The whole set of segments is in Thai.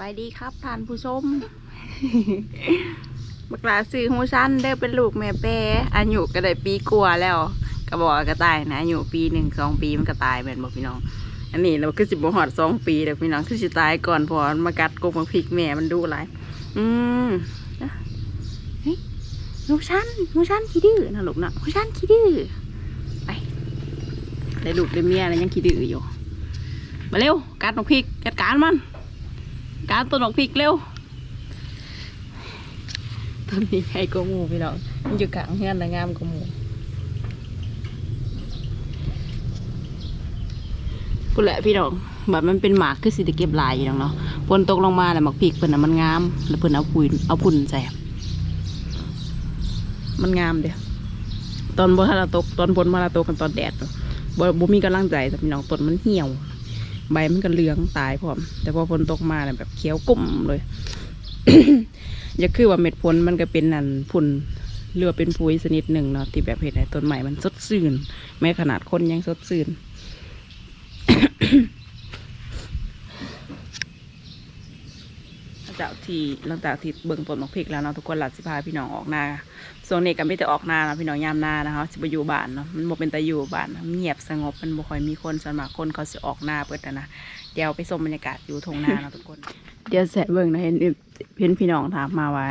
บายดีครับท่านผู้ชมบักลาซื้อฮูชั้นเด้อเป็นลูกแม่แปรอายุก็ได้ปีกว่าแล้วก็บอกกระต่ายนะอายุปีหนึ่งสองปีมันก็ตายแม่นบอกพี่น้อง อันนี้เราคือสิบหอดสองปีเด้อพี่น้องคือสิตายก่อนเพอมันมากัดกบมาพริกแม่มันดูหลายอืมนะเฮ้ยฮูชั้นฮูชั้นขี้ดื้อนะลูกนะฮูชั้นขี้ดื้อไปได้ลูกได้เมียแล้วยังขี้ดื้ออยู่มาเร็วกัดนกพริกจัดการมัน การต้นนกพริกเร็วต้นนี้ใหญ่กว่าหมูพี่น้องมันอยู่กลางเฮือนแต่งามกว่าหมูกูแหละพี่น้องแบบมันเป็นหมากคือสิได้เก็บลายอยู่น้องเนาะฝนตกลงมาแล้วหมักพริกเพิ่นน่ะมันงาม แล้วเพิ่นเอาปุ๋ยเอาปุ่นใส่มันงามเด้อตอนบนมาลาตกตอนฝนมาลาตกกันตอนแดดบ่บ่มีกำลังใจแต่พี่น้องต้นมันเหี่ยว ใบมันก็เหลืองตายพร้อม แต่พอฝนตกมาเนี่ยแบบเขียวกุ่มเลยอย่าคือว่าเม็ดผลมันก็เป็นนั่นผุนเรือเป็นปุ๋ยชนิดหนึ่งเนาะที่แบบเห็นในต้นใหม่มันสดชื่นแม้ขนาดคนยังสดชื่น หลัง จากที่หลังจากที่เบิ่งต้นมะพริกแล้วเนาะทุกคนหลัดสิพาพี่น้องออกนาส่วนนี้ก็ไม่แต่ออกนาเนาะพี่น้องยามนานะคะสิไปอยู่บ้านเนาะมันบ่เป็นตาอยู่บ้านเงียบสงบมันบ่ค่อยมีคนส่วนมากคนเขาสิออกนาเปิดนะนะเดี๋ยวไปชมบรรยากาศอยู่ทงนาเนาะทุกคน เดี๋ยวแสะเบิ่งนะเห็นเห็นพี่น้องถามมาว่า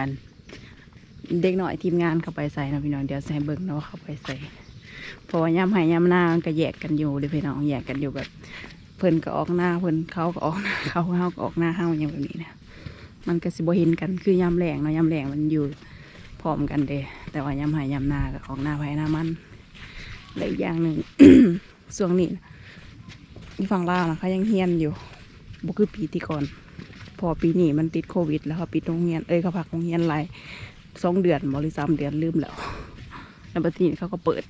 เด็กหน่อยทีมงานเข้าไปใส่นะพี่น้องเดี๋ยวแสะเบิ่งเนาะว่าเขาไปใส่เพราะว่ายามห้ยามหน้ามันก็แยกกันอยู่เด้อพี่น้องแยกกันอยู่แบบเพิ่นก็ออกหน้าเพิ่นเขาก็ออกหน้าเขาเฮาก็ออกหน้าเฮาอย่างแบบนี้นะ มันก็สิบ่เห็นกันคือยามแรงเนาะยามแรงมันอยู่พร้อมกันเด้แต่ว่ายามหายยามนาก็ออกหน้าภายหน้ามันและอีกอย่างหนึ่งช่วงนี้ที่ฝั่งลาวนะเขายังเฮียนอยู่บ่คือปีที่ก่อน พอปีนี้มันติดโควิด แล้วเขาปิดโรงเรียนเอ้ยเขาพักโรงเรียนหลายสองเดือนบริสามเดือนลืมแล้วแล้วปัจจุบันเขาก็เปิด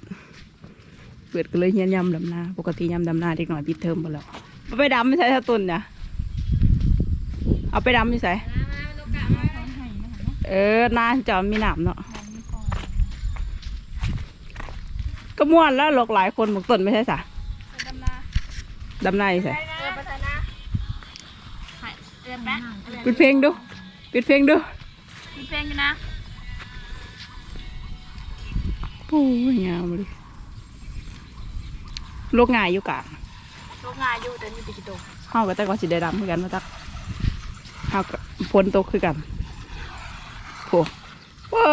เปิดก็เลยเฮียนยำดำนาปกติยำดำนาเด็กหน่อยปิดเทอมหมดแล้วเอาไปดำไม่ใช่ท่าตุนเนี่ยเอาไปดำไม่ใช่ เออนาจอมมีหนามเนาะก็ม่วนแล้วหลอกหลายคนบอกต้นไม่ใช่สะดำนาอยู่ใส่ปิดเพลงดูปิดเพลงดูมีเพลงอยู่นะโอ้ยงามเลยโลกง่ายอยู่กลางลูกงานอยู่แต่มีปีกิโตเฮาก็แต่ก็สิได้ดำคือกันมาตักเฮาก็ฝนตกคือกัน โอ้โอ้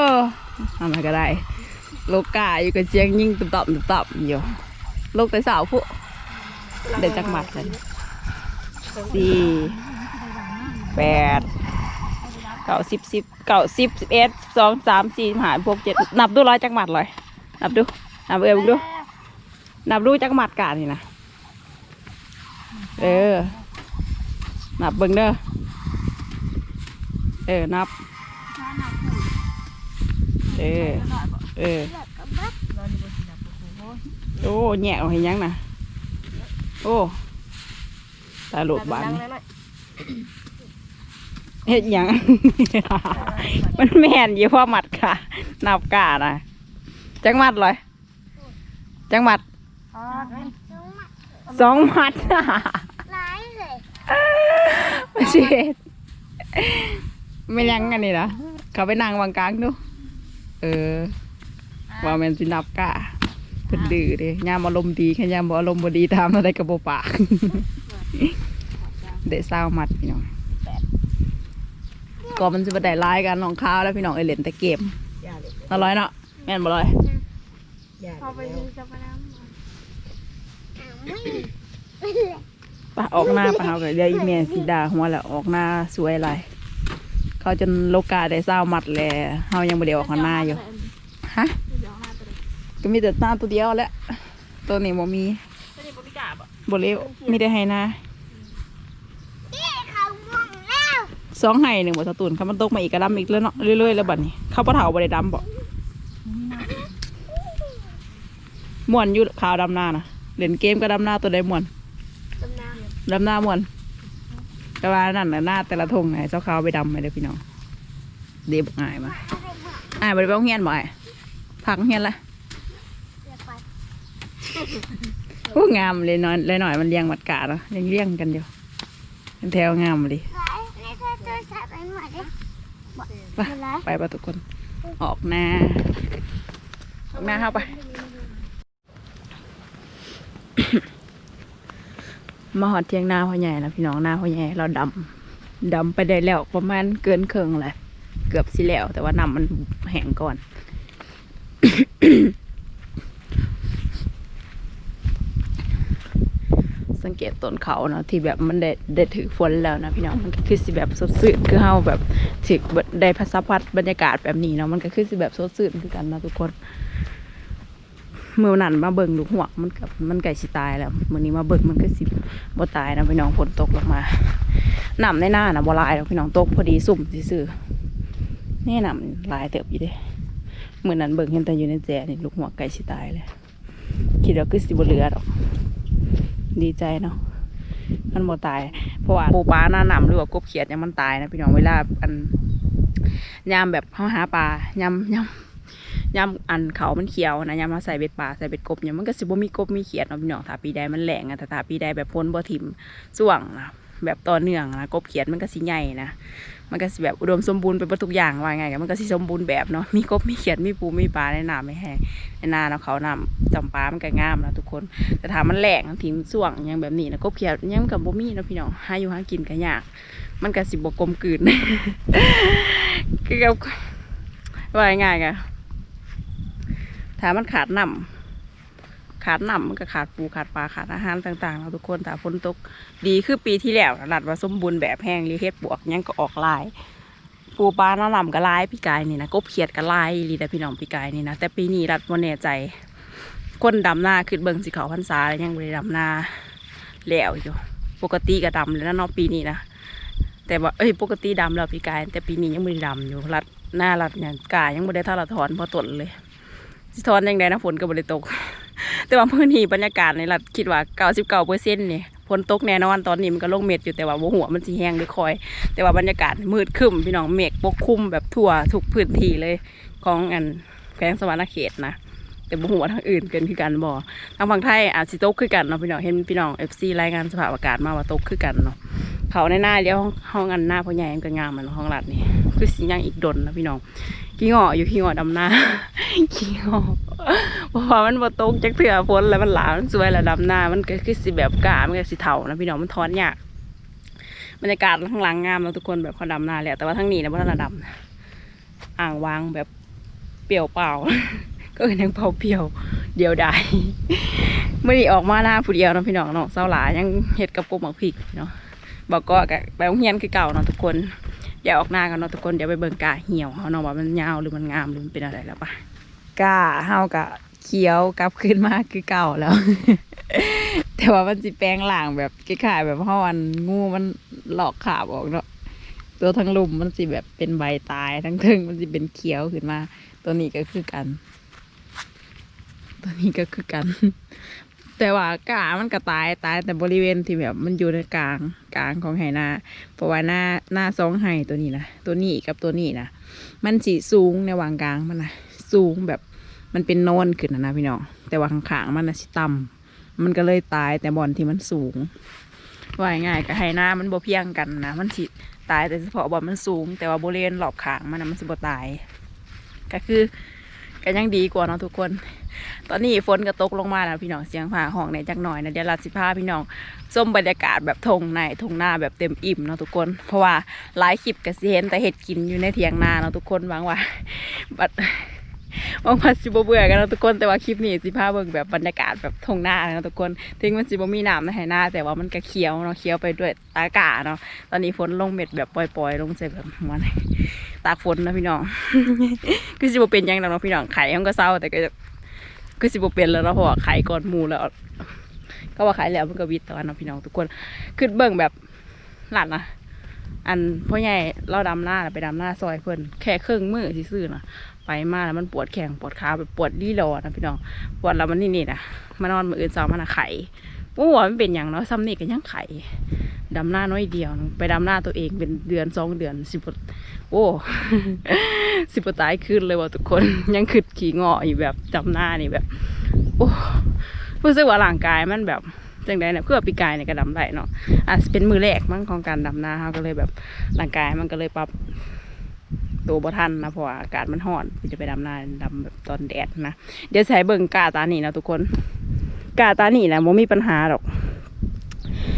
ทำอะไรก็ได้ โลกาอยู่กับเจียงยิ่งตุ่มต่ำตุ่มต่ำอยู่โลกแต่สาวผู้เด็ดจักหมัดเลยสี่แปดเก้าสิบสิบเก้าสิบสิบเอ็ดสิบสองสามสี่ห้าหกเจ็ดนับดูร้อยจักหมัดเลยนับดูนับเอวดูนับดูจักหมัดกานี่นะเออนับเบิ่งเด้อเออนับ เออ เออ โอ้แหย่เอาให้ยังนะโอ้ตาหลดบานเฮ็ดยัง มันแม่นอยู่พ่อหมัดค่ะ นับกานะจังหมัดเลยจังหมัดสองหมัดร้ายเลยไม่ใช่เฮ็ด ไม่ยังกันนี่นะเขาไปนั่งวางกลางดูเออว่าแมันสินับกะเพิ่นดื้อเด้ยามอารมณ์ดีแค่ยามบ่อารมณ์บ่ดีตามอะไรก็บ่ปากเดะเศร้ามัดพี่น้องก็มันสิบ่ได้หลายกันน้องข้าวแล้วพี่น้องเอยเล่นแต่เกมอร่อยเนาะแม่นบ่ร้อยพอไปดูจะมาน้ปะออกหน้าปะเฮาก็เดี๋ยวอีเมียสิด่าหัวแล้วออกหน้าสวยหลาย เขาจนโลกาได้เศร้ามัดแลเฮายังบ่ได้ออกหน้าอยู่ฮะก็มีแต่หน้าตัวเดียวแหละตัวนี้บ่มีำตัวนี้บริกาบอะบ่เลี้ยวมีแต่ให้นานี่เขาม่วงแล้วสองไห้หนึ่งบ่สตูนคันมันตกมาอีกก็ดำอีกแล้วเนาะเรื่อยๆแล้วบัดนี้ข้าวปลาเถาบ่ได้ดำบ่ม่วนอยู่ขาวดำหน้านะเล่นเกมก็ดำหน้าตัวใดม่วนตำนานดำหน้าม่วน แต่ว่านั่นน่ะหน้าแต่ละทงไงเจ้าขาวไปดำไปเลยพี่น้องเดบง่ายมาอ้ายได้ไปโรงเรียนบ่อยพักโรงเรียนละเดี๋ยวไปโอ้งามเลยน้อยเลยหน่อยมันเลี้ยงหมัดกาเนาะยังเลี้ยงกันอยู่เป็นแถวงามเลยไปไปไปะทุกคน ออกหน้าออกหน้าเข้าไป มาหอดเทียงหน้าพ่อใหญ่แล้วพี่น้องหน้าพ่อใหญ่เราดำดำไปได้แล้วประมาณเกินครึ่งแหละเกือบสิแล้ว แต่ว่าน้ำมันแห้งก่อนสังเกตต้นเขาเนาะที่แบบมันได้ได้ถือฝนแล้วนะพี่น้องมันก็คือสิแบบสดชื่นคือเฮาแบบถึกได้พัสพัดบรรยากาศแบบนี้เนาะมันก็คือสิแบบสดชื่นคือกันนะทุกคน เมื่อนั้นมาเบิ่งลูกหัวกมันกับมันไก่สิตายแล้วมื้อนี้มาเบิ่งมันก็สิบ่ตายนะพี่น้องฝนตกลงมาหนำในหน้านะบ่ลายหรอกพี่น้องตกพอดีสุ่มซื่อๆแน่น้ำลายเติบอยู่เด้เมื้อนั้นเบิ่งเห็นแต่อยู่ในแจนี่ลูกหัวกไก่สิตายเลยคิดว่าคือสิบ่เหลือดอก ดีใจเนาะมันบ่ตาย เพราะว่าปูปลาหน้าหนำหรือว่ากบเขียดเนี่ยมันตายนะพี่น้องเวลาอันยามแบบเขาหาปลายามยาม ยามอันเขามันเขียวนะยามมาใส่เบ็ดปลาใส่เบ็ดกบเนี่ยมันก็สิบ่มีกบมีเขียดเนาะพี่น้องถ้าปีใดมันแหลงอะแต่ถ้าปีใดแบบพ้นบ่ถิ่มส่วงนะแบบต่อเนื่องนะกบเขียดมันก็สิใหญ่นะมันก็สิแบบอุดมสมบูรณ์ไปหมดทุกอย่างว่าไงกันมันก็สิสมบูรณ์แบบเนาะมีกบมีเขียดมีปูมีปลาในน้ำไม่แห้งในนาเนาะเขาน้ำจำปลามันก็งามนะทุกคนแต่ถามมันแหลงทิ้งส่วงยังแบบนี้นะกบเขียดยังกับบ่มีเนาะพี่น้องหาอยู่หากินก็ยาก มันก็สิบ่กลมกลืนคือกับว่าง่าย ถ้ามันขาดน้ำขาดน้ำมันก็ขาดปูขาดปลาขาดอาหารต่างๆเราทุกคนถ้าฝนตกดีคือปีที่แล้วนะรัดว่าสมบูรณ์แบบแห้งรือเฮ็ดบวกยังก็ออกลาย ปูปลาหน้าลำก็ลายพี่กายนี่นะกบเขียดก็ลายอีหลีแต่พี่น้องพี่กายนี่นะแต่ปีนี้รัดบ่แน่ใจ คนดำหน้าคือเบิงสิเขาพรรษาแล้วยังบ่ได้ดำหน้าแล้วอยู่ปกติก็ดำแล้วนะเนาะปีนี้นะแต่ว่าเอ้ยปกติดำแล้วพี่กาย แต่ปีนี้ยังไม่ดำอยู่รัดหน้ารัดเนี่ยกายยังไม่ได้ทาราถอนพอตนเลย สิถอนยังไงนะฝนก็บ่ได้ตก แต่ว่าพื้นที่บรรยากาศในรัดคิดว่าเก้าสิบเก้าเปอร์เซ็นต์นี่ยฝนตกแน่นอนตอนนี้มันก็ลงเม็ดอยู่แต่ว่าบ่หัวมันสีแห้งหรือคอย แต่ว่าบรรยากาศมืดคึ้มพี่น้องเมฆปกคลุมแบบทั่วทุกพื้นที่เลยของอันแขวงสวรรณเขตนะแต่บ่หัวทางอื่นเกินคือกันบ่ทางฝั่งไทยอาจสิตกคือกันเนาะพี่น้องเห็นพี่น้อง FC รายงานสภาพอากาศมาว่าตกคือกันเนาะเขาในหน้าเลี้ยวห้องห้องอันหน้าพ่อใหญ่ก็งามเหมันห้องหลัดนี่คือสิยังอีกดนนะพี่น้อง ขี้งออยู่ขี้งอดำหน้าขี้งอเพราะว่ามันบ่ตกจักเถื่อฝนแล้วมันหลามันสวยแล้วดำหน้ามันก็คือสิแบบกามันก็สิเฒ่านะพี่น้องมันถอนยากบรรยากาศข้างหลังงามเนาะทุกคนแบบเขาดำหน้าแล้วแต่ว่าทั้งนี้นะบ่ทันได้ดำอ่างวางแบบเปลี่ยวเปล่า ก็คือยังเผาเปรียวเดียวดายไม่ได้ออกมาหน้าผู้เดียวนะพี่น้องเนาะเศร้าหลายยังเห็ดกับกบหมักพริกเนาะบอกก็กะไปโรงเรียนคือเก่าเนาะทุกคน อย่าออกหน้ากันเนาะทุกคนเดี๋ยวไปเบิ่งกาเหี่ยวเขาเนาะว่ามันยาวหรือมันงามหรือมันเป็นอะไรแล้วปะกาเฮากะเขียวกลับขึ้นมาคือเก่าแล้ว แต่ว่ามันสิแปลงหล่างแบบคล้ายๆแบบเฮาอันงูมันหลอกขาบออกเนาะตัวทั้งลุมมันสิแบบเป็นใบตายทั้งทึงมันสิเป็นเขียวขึ้นมา ตัวนี้ก็คือกัน ตัวนี้ก็คือกัน แต่ว่ากามันก็ตายตายแต่บริเวณที่แบบมันอยู่ในกลางกลางของไหนาเพราะว่าหน้าหน้าสองไห้ตัวนี้นะตัวนี้กับตัวนี้นะมันสีสูงในวางกลางมันนะสูงแบบมันเป็นโนนขึ้นนะนะพี่น้องแต่ว่าข้างๆมันนะสิต่ำมันก็เลยตายแต่บอนที่มันสูงว่าง่ายกับไหนามันบ่เพียงกันนะมันสิตายแต่เฉพาะบอนมันสูง แต่ว่าบริเวณรอบขางมันนะมันสิบ่ตาย ก็คือก็ยังดีกว่าเนาะทุกคน ตอนนี้ฝนก็ตกลงมาแล้วพี่น้องเสียงฟ้าห้องในจักหน่อยนะเดี๋ยวเราสิพาพี่น้องส้มบรรยากาศแบบทงในทงหน้าแบบเต็มอิ่มเนาะทุกคน เพราะว่าหลายคลิปก็สิเห็นแต่เห็ดกินอยู่ในเถียงนาเนาะทุกคนหวังว่าบัดหวังว่าสิบเบื่อกันเนาะทุกคนแต่ว่าคลิปนี้สิพาเบิ่งแบบบรรยากาศแบบทงหน้าเนาะทุกคนถึงมันสิบมีน้ำในไหน้า แต่ว่ามันก็เขียวเนาะเขียวไปด้วยอากาศเนาะตอนนี้ฝนลงเม็ดแบบปล่อยๆ ลงใส่แบบมันตากฝนนะพี่น้องคือสิบเป็นยังดอกเนาะพี่น้องไข่มันก็เศร้าแต่ก็ คือสิบเป็นแล้วเนาะเพราะว่าขายก่อนหมูแล้ว ก็ว่าขายแล้วมันก็วิทย์ตอนเนาะพี่น้องทุกคนคือเบิ่งแบบหลานนะอันพ่อใหญ่เราดำหน้าไปดำหน้าซอยเพิ่นแค่ครึ่งมือซื่อๆนะไปมาแล้วมันปวดแข้งปวดขาแบบปวดดีรอนะพี่น้องปวดแล้วมันนี่นี่นะมานอนมืออื่นสองมันนะไข่ โอ้ว่ามันเป็นอย่างเนาะซ้ำนี่ก็ยังไข่ดำหน้าน้อยเดียว ไปดำหน้าตัวเองเป็นเดือนสองเดือนสิบโอ้สิบตายขึ้นเลยว่ะทุกคนยังขึ้นขี่งออยู่แบบจำหน้านี่แบบ โอ้รู้สึกว่าร่างกายมันแบบจังใดนะเพื่อปีกายเนี่ยก็ดำได้เนาะอาจจะเป็นมือแรกมั้งของการดำหน้าเขาก็เลยแบบร่างกายมันก็เลยปรับตัวบ่ทันนะเพราะอากาศมันร้อนจะไปดำหน้าดำแบบตอนแดดนะเดี๋ยวใช้เบิ่งกาตานี่นะทุกคน กาตานี่นะมันมีปัญหาหรอก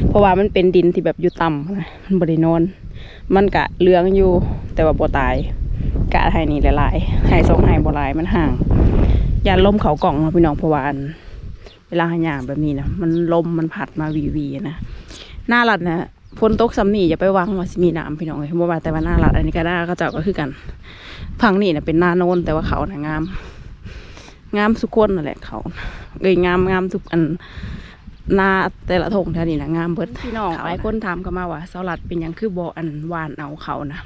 เพราะว่ามันเป็นดินที่แบบอยู่ต่ำนะมันบริโนนมันกะเลืองอยู่ แต่ว่าบ่ตาย กะไห้นี่หลายๆไห้สองไห้บ่หลายมันห่างยานลมเขากล่องเนาพี่น้องเพราะว่าอันเวลาหายางแบบนี้นะมันลมมันพัดมาวีวีนะหน้ารัดนะฝนตกซ้ำนี่อย่าไปวังว่าสิมีน้ำพี่น้องเลยเพราะว่าแต่ว่าหน้ารัดอันนี้ก็หน้าก็เจ้าก็คือกันฝั่งนี่นะเป็นหน้าโนนแต่ว่าเขานะงาม งามสุกคนนั่นแหละเขาเอ้ยงามงามทุกอันหน้าแต่ละทงแถวนี้นะงามเบิดพี่น้องหลายคนถามกันมาว่าเสาลัดเป็นหยังคือบ่อันหวานเอาเขานะ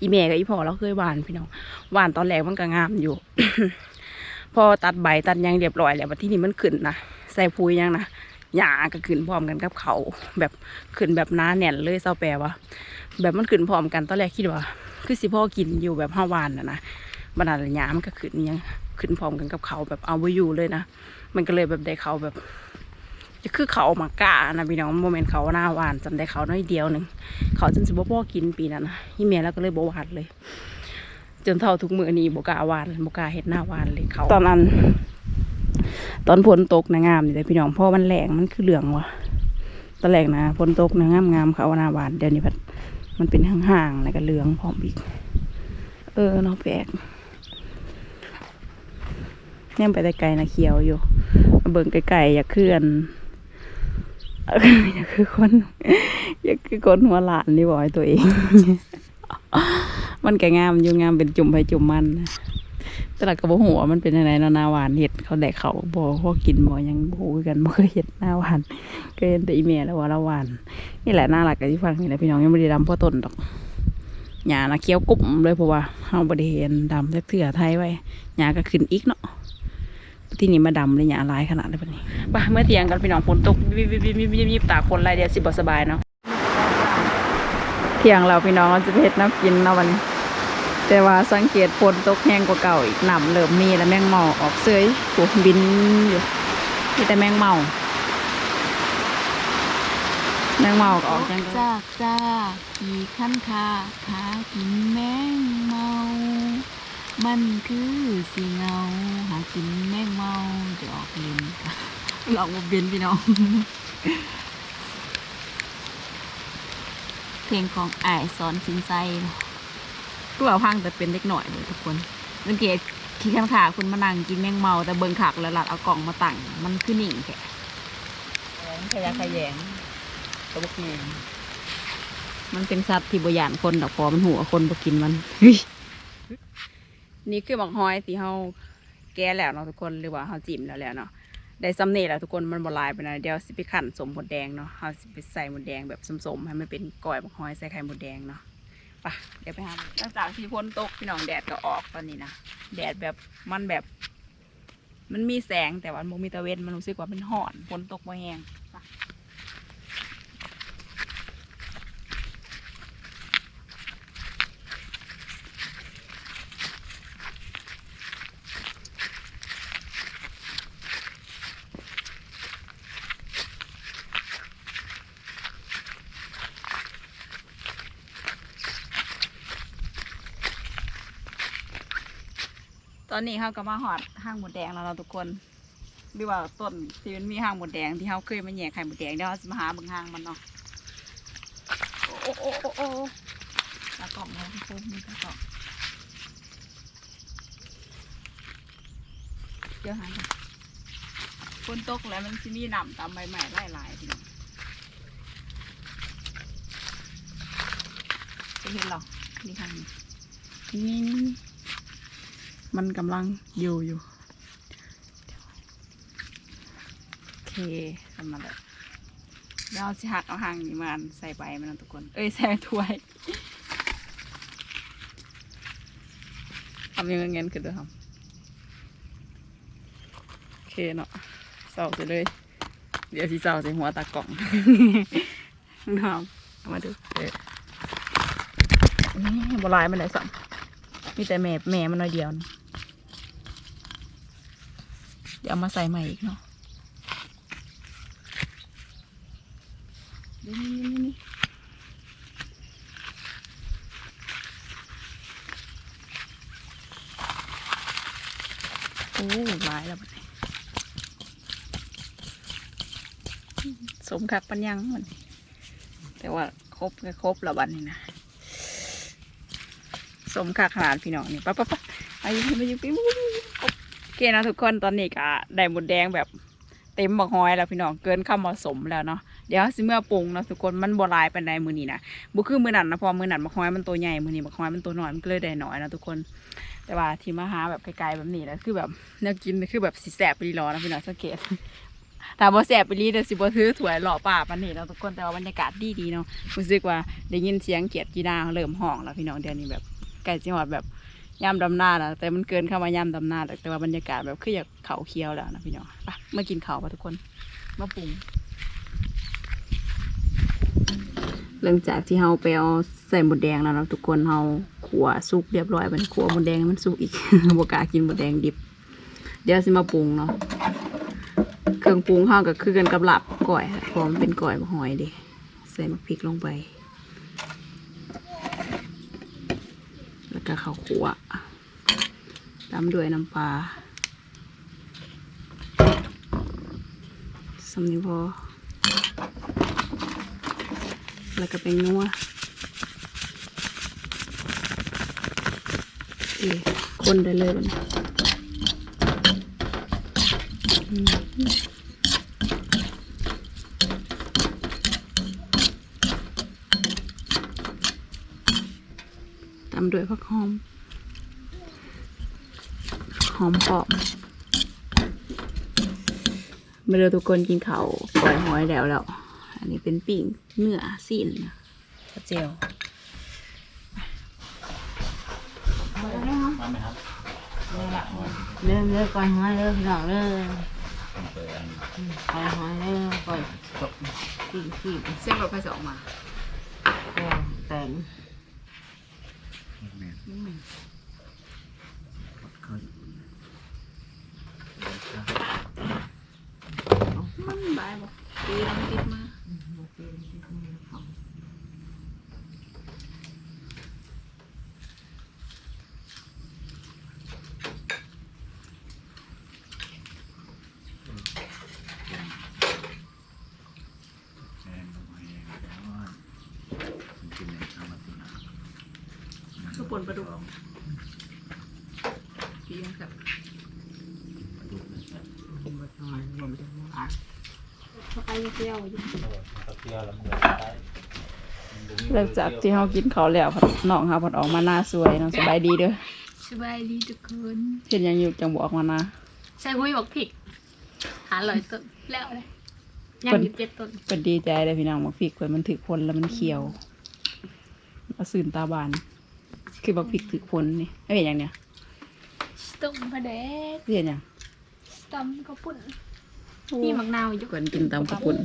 อีแม่กับอีพ่อเราเคยหวานพี่น้องหวานตอนแรกมันก็งามอยู่ พอตัดใบตัดหยังเรียบร้อยแล้วบัดที่นี่มันขึ้นนะใส่ปุ๋ยหยังนะหญ้าก็ขึ้นพร้อมกันกับเขา แบบขึ้นแบบหน้าแน่นเลยเศร้าแปลว่าแบบมันขึ้นพร้อมกันตอนแรกคิดว่า คือสิพ่อกินอยู่แบบห้าวานนะนะบรรดาหญ้ามันก็ขึ้นหยัง ขึ้นพร้อมกันกับเขาแบบเอาไว้อยู่เลยนะ มันก็เลยแบบได้เขาแบบจะคือเขาหมากานะพี่น้องโมเมนต์เขาหน้าหวานจำได้เขาน้อยเดียวหนึ่งเขาจนสิบพ่อกินปีนั้นนะที่เมียแล้วก็เลยบวานเลย จนเท่าทุกมือนี้บกาหวานบกาเห็ดหน้าหวานเลยเขาตอนนั้น ตอนฝนตกนะงามนี่แต่พี่น้องพราะมันแรงมันคือเหลืองวะตอนแรกนะฝนตกนะงามงามเขาหน้าหวานเดี๋ยวนี้พัดมันเป็นห่างๆแล้วก็เหลืองพร้อมอีกเออเนาะแปลก เนี่ยไปแต่ไกลนะเขียวอยู่ เบิ่งไกลๆอยากเคลื่อนอยากคือคนอยากคือคนหัวหลานนี่บอกตัวเอง มันก็งามอยู่งามเป็นจุ่มไปจุ่มมันต่ละกระบอกหัวมันเป็นอะไรนานาหวานเห็ดเขาแดกเขาบอพอกินบอยังบูกันบ่เคยเห็ดหน้าหวานเคยเห็นแต่อีเมลแล้วว่าละหวาน นี่แหละน่ารักกับที่ฟังนี่แหละพี่น้องยังไม่ได้ดำพ่อต้นดอกหญ้านะเคี้ยวกลุ่มเลยเพราะว่าเฮาบ่ได้เห็นดำเถื่อไทยไว้หญ้าก็ขึ้นอีกเนาะ ที่นี่มาดำเลยหญ้าหลายขนาดเลยปะนี้ไปเมื่อเที่ยงกันพี่น้องฝนตกวิบวิบวิบวิบวิบวิบตาคนไรเดียวสิบ่สบายเนาะเที่ยงเราพี่น้องเราจะไปเฮ็ดน้ำกินเนาะวันนี้ แต่ว่าสังเกตฝนตกแห้งกว่าเก่าอีกน้ำเริ่มมีแล้วแมงเมาออกเสยโอ้บินอยู่มีแต่แมงเมาแมงเมาก็ออกจังเลยจากจ้าขี่ขั้นคาหากินแมงเมามันคือสีเงา หากินแมงเมาจะออกเล่นค่ะลองมาเบียนพี่น้อง เพลงของไอายสอนสินใจเนาะตัวพังแต่เป็นเล็กหน่อยเลยทุกคนสังเกตขี้ข้างขาคุณมานั่งกินแมงเมาแต่เบิ่งขักแล้วหลัดเอากล่องมาตั้งมันคือหนิ่งแค่ขยะขยงตัวบกเงมันเป็นสัตว์ที่บยานคนดอกพอมันหัวคนบ่กินมัน นี่คือบักฮอยที่เฮาแก้แล้วเนาะทุกคนหรือว่าเฮาจิ้มแล้วแล้วเนาะได้สำเร็จแล้วทุกคนมันบลายไปนะเดี๋ยวสิไปขั่นสมหมดแดงเนาะเฮาสิไปใส่หมดแดงแบบสมๆให้มันเป็นก้อยบักฮอยใส่ไข่หมดแดงเนาะไปเดี๋ยวไปหาหลังจากที่ฝนตกพี่น้องแดดก็ออกตอนนี้นะแดดแบบมันแบบ มันมีแสงแต่ว่ามันมีตะเวนมันรู้สึกว่ามันห่อนฝนตกบ่แห้ง อนนี้เขาก็มาหอดห้างหมดแดงแล้วเราทุกคนหรือว่าต้นที่มันมีห้างหมดแดงที่เขาเคยมาแย่ไข่หมดแดงเดี๋ยวเราจะมาหาเบิ่งห้างมันเนาะโอ้โอ้โอ้โอ้ตากล่องแล้วทุกคนมีตากล่องเดี๋ยวหาก่อนฝนตกแล้วมันจะมีหนำตามใบใหม่ไล่ลายทีนี้จะเห็นหรอนี่ข้างนี้นี่นี่นี่ มันกำลังอยู่อยู่ โอเคทำมาแล้วเดี๋ยวเราสิหักเอาหางนี้มาใส่ใบมันนะทุกคน เอ้ยใส่ถ้วยทำยังไงเงินขึ้นด้วยครับโอเคเนาะเสาจะเลย เดี๋ยวสิเสาใส่หัวตากล่องน้ำเอามาดูเนี่บลายมันไหนสัมมีแต่แม่แม่มันน้อยเดียวนะ เดี๋ยวเอามาใส่ใหม่อีกเนาะโอ้หลายแล้วสมคับปัญญังมันแต่ว่าครบก็ครบละวันนี่นะสมคักขนาดพี่น้องนี่ปั๊บปั๊บไปอยู่ไปอยู่ไป โอเคนะทุกคนตอนนี้ก็ได้หมดแดงแบบเต็มบักฮอยแล้วพี่น้องเกินคำเหมาะสมแล้วเนาะเดี๋ยวสิเมื่อปรุงเนาะทุกคนมันบหลายเป็นใดมือนี้นะบุคือมือหนันนะพอมือหนันบักฮอยมันตัวใหญ่มือนี้บักฮอยมันตัวน้อยมันก็เลยได้น้อยนะทุกคน แต่ว่าที่มาหาแบบไกลๆแบบนี้แล้วคือแบบนวกินคือแบบสิแสบไปรีรอนะพี่น้องสังเกตถามว่าแสบไปรีเดี๋ยวสิบ่ถือถวยหล่อป่าปันนี่เนาะทุกคนแต่ว่าบรรยากาศดีดีเนาะรู้สึกว่าได้ยินเสียงเกียดกีดาเริ่มห้องแล้วพี่น้องเดือนนี้แบบใกล้จังหวัดแบบ ย่ำดำหน้าแล้วแต่มันเกินเข้ามาย่ำดำหน้าแต่ว่าบรรยากาศแบบคืออยากเขาเคี้ยวแล้วนะพี่น้องไปเมื่อกินเขาวปะทุกคนมาปรุงหลังจากที่เราไปเอาใส่หมดแดงแล้วนะทุกคนเราขัวสุกเรียบร้อยมันขัวหมดแดงให้มันสุกอีกบกากินหมดแดงดิบ เดี๋ยวสิมาปรุงเนาะเครื่องปรุงข้าวก็คือกันกับหลับก่อยค่ะพราะมันเป็นก่อยมะหอยดิใส่มะพริกลงไป แล้วก็ข้าวคั่วตามด้วยน้ำปลาสำนีพอแล้วก็เป็นนัวเอ้คนได้เลยมันอืม ตาม ด้วยผักหอม หอมปอบเมื่อเราทุกคนกินข้าวปล่อยหอยแล้วแล้ว อันนี้เป็นปิ่งเนื้อสิ้นกระเจียวเริ่มเริ่มก่อยหอยเริ่มพี่น้องเริ่มก่อยหอยเริ่มก่อยตกขีดขีดเส้นแบบไฟสองมาแกงแต่ง มันบายบอกตีน้ำติดมาคือปนปลาดุกพี่ยังกับบดหอยบดหอยไอ้เจียวอยู่เที่ยวแล้วมันก็ได้หลังจากที่เรากินเขาวแล้วพัดน้องเขาพัดออกมาหน้าสวยน้องสบายดีเด้อสบายดีทุกคนเห็นหยังอยู่จังบอกมานะใส่หุ้ยบอกผิดหาลอยต้นแล้วเลยยังอยู่เจ็ดต้นเป็นดีใจเลยพี่น้องบักพริกเพิ่นมันถึกพลแล้วมันเขียวเอาสื่นตาบาน คือบักพริกถึกพลนี่ไม่เห็นอย่างเนี้ยต้มพะเดกเห็นอย่างตำกระปุ่นมีมะนาวอยู่เพิ่นกินตามกระปุ่น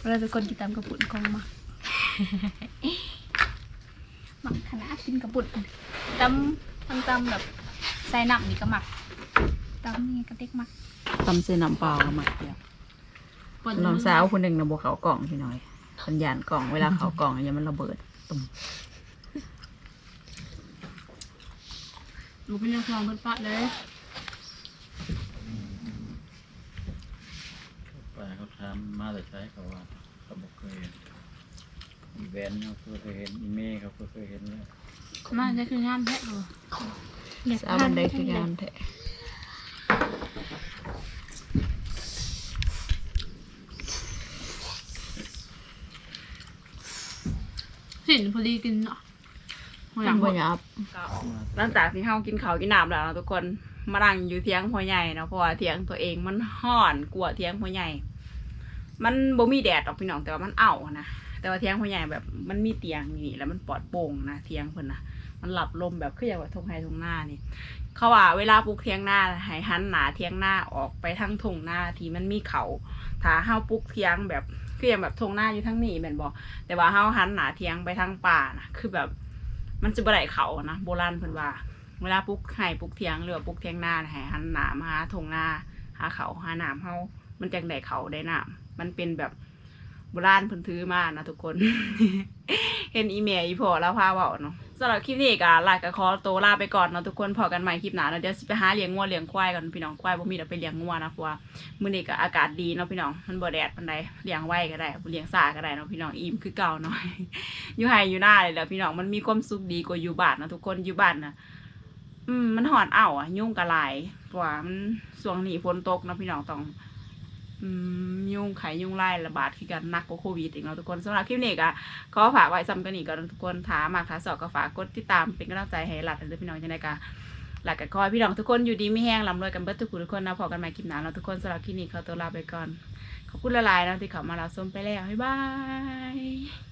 เวลาทุกคนกินตำกระปุ่นกองมาหมักขนาดกินกระปุ่นตำตำตำแบบใส่น้ำนี่ก็หมักตำนี่ก็เด็กหมักตำเส้นน้ำเปล่ามาเดียวป่นน้องสาวคนหนึ่งนะบวเขากล่องพี่น้อยขันยานกล่องเวลาเขากล่องอย่ามันระเบิดตุ่ม ลูกเป็นเรื่องความเพิ่นปะเลยไปเขาทำมาแต่ใช้เขาว่าเขาบอกเคยเห็นอีแวนเขาเคยเห็นอีเม่เขาก็เคยเห็นแล้วมาจะคืองานแท้เหรอสาวบันไดคืองานแท้สินพอดีกินเนาะ หัวหยัลังงบ่หยับหลังจากที่เฮากินข้าวกินน้ำแล้วนะทุกคนมานั่งอยู่เทียงพ่อใหญ่เนาะเพราะว่าเทียงตัวเองมันห่อนกลัวาเทียงพ่อใหญ่ มันบ่มีแดดหรอกพี่น้องแต่ว่ามันเอานะแต่ว่าเทียงพ่อใหญ่แบบมันมีเตียงนี่แล้วมันปลอดโปร่งนะเทียงเพิ่นนะมันหลับลมแบบคืออย่างว่าทงไฮทงหน้านี่ เขาว่าเวลาปลูกเทียงหน้าให้หันหนาเทียงหน้าออกไปทางทงหน้าที่มันมีเขาถ้าเฮาปลูกเทียงแบบคืออย่างแบบทงหน้าอยู่ทั้งนี้แม่นบ่แต่ว่าเฮาหันหนาเทียงไปทางป่านะคือแบบ มันจะบไดเขานะโบราณเพิ่นว่า เวลาปลุกไห่ปลุกเทียงหรือปลุกเทียงหน้าน่ะให้หันหนามาหาทงหน้าหาเขาหาหนามเฮามันจังได้เขาได้หนามมันเป็นแบบโบราณเพิ่นถือมานะทุกคน เห็นอีเมลอีพอแล้วพาเว้าเนาะ สำหรับคลิปนี้ก็ลาก็ขอตัวลาไปก่อนเนาะทุกคนพอกันใหม่คลิปหน้าเนาะเดี๋ยวไปหาเลี้ยงงัวเลี้ยงควายก่อนพี่น้องควายบ่มีเดี๋ยวไปเลี้ยงงัวนะเพราะว่ามื้อนี้ก็อากาศดีเนาะพี่น้องมันบ่แดดปานใดเลี้ยงไว้ก็ได้เลี้ยงซ่าก็ได้เนาะพี่น้องอิ่มคือเก่าเนาะอยู่ไห้อยู่หน้าเลยแหล้วพี่น้องมันมีความสุขดีกว่าอยู่บ้านนะทุกคนอยู่บ้านน่ะอืมมันหอนอ้าวอะยุ่งกะหลายเพราะว่ามันช่วงนี้ฝนตกเนาะพี่น้องต้อง ยุ่งไขยุ่งไล่ระบาดคือกันหนักกว่าโควิดอีกเนาะทุกคนสำหรับคลิปนี้ก็ขอฝากไว้ซ้ำกันอีกก่อนทุกคนถามมาค่ะสอบก็ฝากกดติดตามเป็นกำลังใจให้หลัดเลยพี่น้องจังไดกะหลักกับคอยพี่น้องทุกคนอยู่ดีไม่แห้งลำรวยกันเบิดทุกคนทุกคนนะพอกันใหม่คลิปหน้าเราทุกคนสำหรับคลิปนี้ขอตัวลาไปก่อนขอบคุณละลายนะที่เขามาเราส้มไปแล้วบ๊ายบาย